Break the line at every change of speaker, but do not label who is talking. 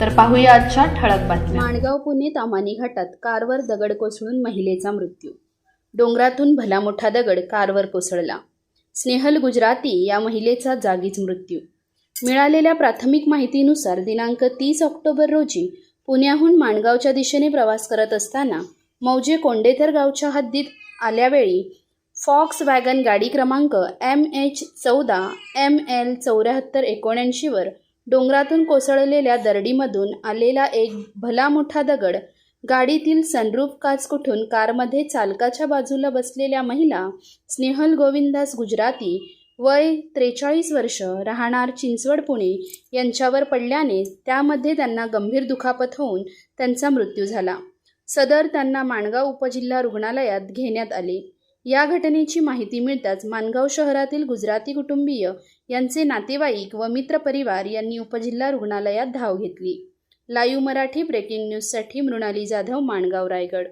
तर पाहूया आजच्या ठळक बातम्या.
माणगाव पुणे तामानी घाटात कारवर दगड कोसळून महिलेचा मृत्यू. डोंगरातून भला मोठा दगड कारवर कोसळला. स्नेहल गुजराती या महिलेचा जागीच मृत्यू. मिळालेल्या प्राथमिक माहितीनुसार दिनांक तीस ऑक्टोबर रोजी पुण्याहून माणगावच्या दिशेने प्रवास करत असताना मौजे कोंडेतर गावच्या हद्दीत आल्यावेळी फॉक्स वॅगन गाडी क्रमांक एम एच चौदा एम एल चौऱ्याहत्तर एकोणऐंशीवर डोंगरातून कोसळलेल्या दरडीमधून आलेला एक भला मोठा दगड गाडीतील सनरूफ काच कुठून कारमध्ये चालकाच्या बाजूला बसलेल्या महिला स्नेहल गोविंदास गुजराती वय त्रेचाळीस वर्ष राहणार चिंचवड पुणे यांच्यावर पडल्याने त्यामध्ये त्यांना गंभीर दुखापत होऊन त्यांचा मृत्यू झाला. सदर त्यांना माणगाव उपजिल्हा रुग्णालयात घेण्यात आले. या घटनेची माहिती मिळताच माणगाव शहरातील गुजराती कुटुंबीय यांचे नातेवाईक व मित्रपरिवार यांनी उपजिल्हा रुग्णालयात धाव घेतली. लाईव्ह मराठी ब्रेकिंग न्यूजसाठी मृणाली जाधव माणगाव रायगड.